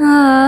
啊。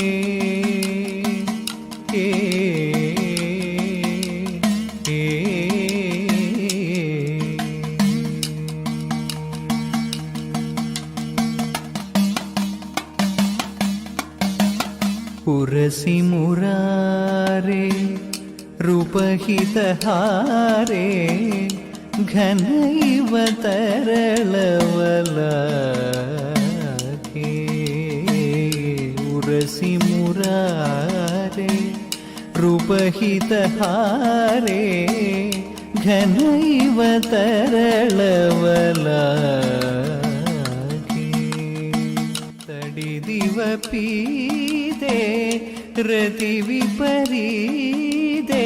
ಹಿತಹಾರೆ ಘನ ಇವ ತರಳವಲ ಉರಸಿ ಮುರಾರೆ ರೂಪಹಿತಹಾರೆ ಘನ ಇವ ತರಳವಲ ತಡಿದಿವ ರತಿ ವಿಪರೀದೆ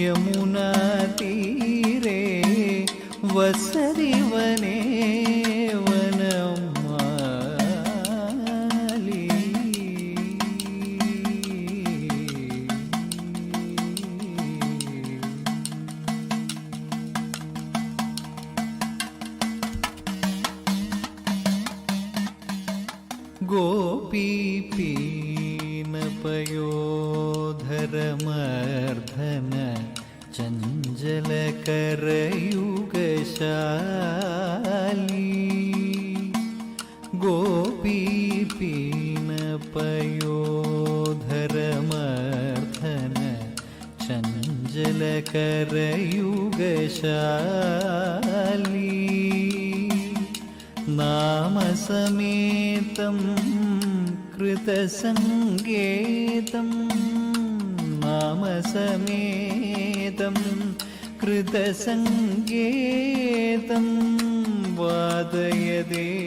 യമുന തീരേ വസരിവനേ ഗോപീപീനപയോധരമർദ്ധന ചഞ്ചലകരയുഗശാലി. നാമസമേതം കൃതസങ്കേതം നാമസമേതം കൃതസങ്കേതം. വാദയതേ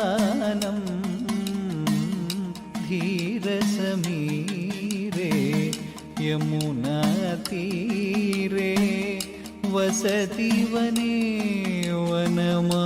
మీరే యమునా తీరే వసతి వనే వనమా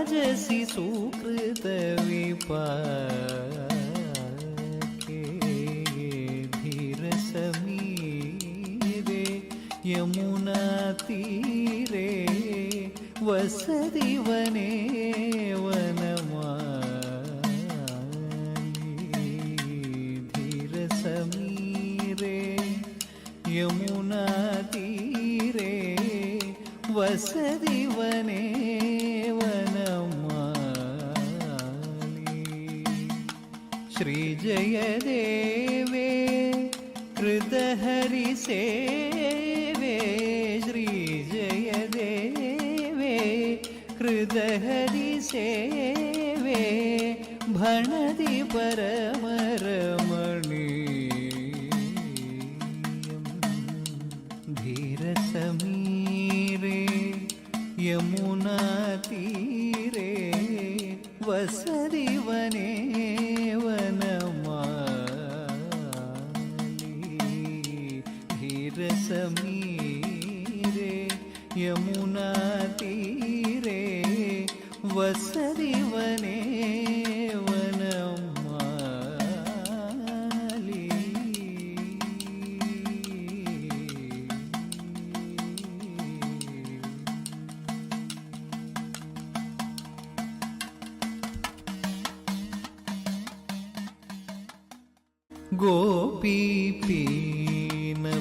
തീരേ വസതി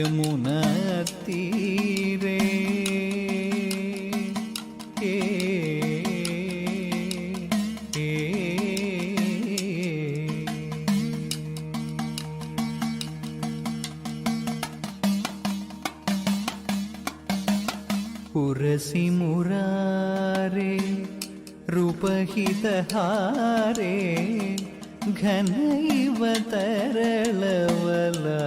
ಯಮುನ ತೀರೆ ಏ පුරසි මුරාරේ රුපහිතහාරේ ಘನೈವ ತರಳವಲಾ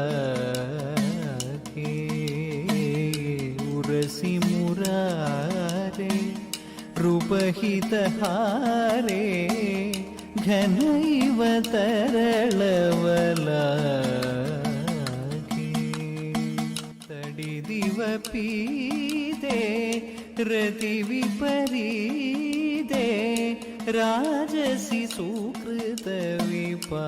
रे रूपहितहारे घनैव तरलवलागे तडिदिव पीते राजसी सुकृत विपा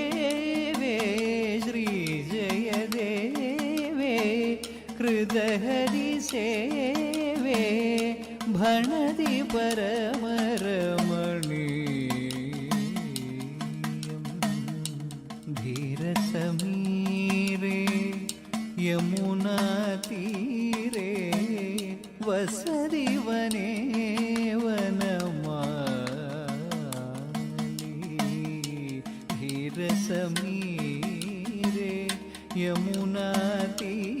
कृतहरिसेवे भणति परमरमणीयम् धीरसमीरे यमुनातीरे वसति वने वनमाली। धीरसमीरे यमुनातीरे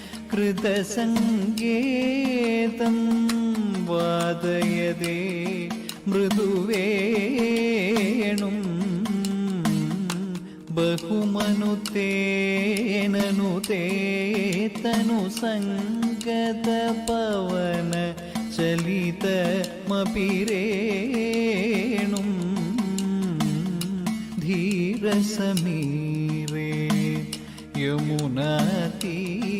कृतसङ्गेतं वादयदे मृदुवेणुं बहुमनुतेननुते तनुसङ्गतपवन चलितमपि रेणुं धीरसमीरे यमुनातीरे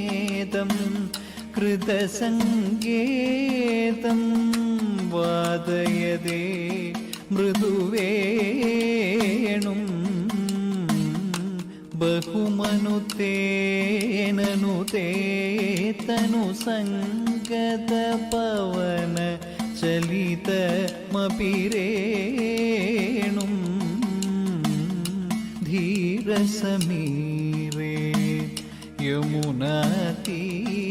കൃതസങ്കേതം വാദയതേ മൃദുവേണും ബഹുമനുതേനു തേതനു സങ്കതപവന ചലിതമപിരേണും ധീരസമീരേ യമുനാതീരേ